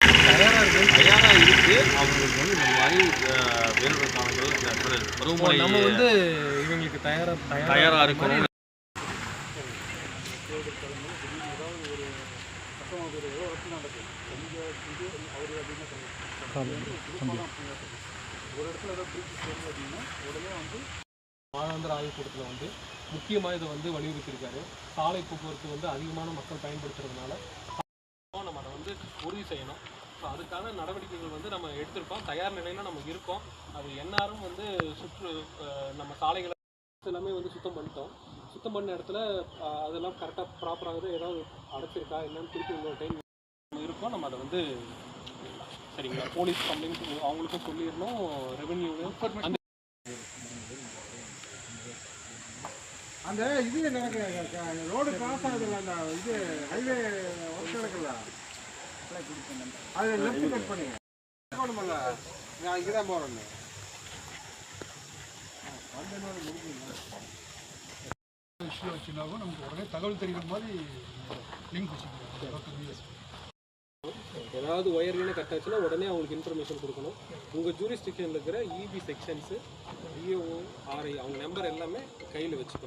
தயாராக இருக்கு. அவங்களுக்கு வந்து இந்த மாதிரி அஹ், வேலூர் காலங்கள் இந்த பரு- பருவமழை நம்ம வந்து மாதாந்திர ஆய்வுக்கூடத்தில் வந்து முக்கியமாக இதை வந்து வலியுறுத்தியிருக்காரு. சாலை போக்குவரத்து வந்து அதிகமான மக்கள் பயன்படுத்துறதுனால நம்ம அதை வந்து உறுதி செய்யணும். ஸோ அதுக்கான நடவடிக்கைகள் வந்து நம்ம எடுத்திருக்கோம். தயார் நிலையில் நம்ம இருக்கோம். அது எந்நேரம் வந்து சுற்று நம்ம சாலைகளை எல்லாமே வந்து சுத்தம் பண்ணிட்டோம். சுத்தம் பண்ண இடத்துல அதெல்லாம் கரெக்டாக ப்ராப்பராக ஏதாவது அடைச்சிருக்கா என்னன்னு திருப்பி இன்னொரு டைம் இருக்கோம். நம்ம அதை வந்து சரிங்களா? போலீஸ் கம்ப்ளைண்ட் அவங்களுக்கும் சொல்லிடணும். ரெவென்யூ அந்த இது எனக்கு ரோடு கிராஸ் ஆகுதுல்ல அந்த இது ஹைவே ஒர்க் நடக்குல்ல? அது லெஃப்ட் கட் பண்ணுங்க போகணுமல்ல? நான் இங்கே தான் போகிறேன் விஷயம் வச்சுனாலும் நமக்கு உடனே தகவல் தெரிகிற மாதிரி லிங்க் வச்சுக்கலாம் ஏதாவது ஒயர்னு கட் ஆச்சுன்னா உடனே அவங்களுக்கு இன்ஃபர்மேஷன் கொடுக்கணும் உங்கள் ஜூரிஸ்டிக்ஷனில் இருக்கிற இபி செக்ஷன்ஸு டிஓ ஆர்ஐ அவங்க நம்பர் எல்லாமே கையில் வச்சுக்கணும்.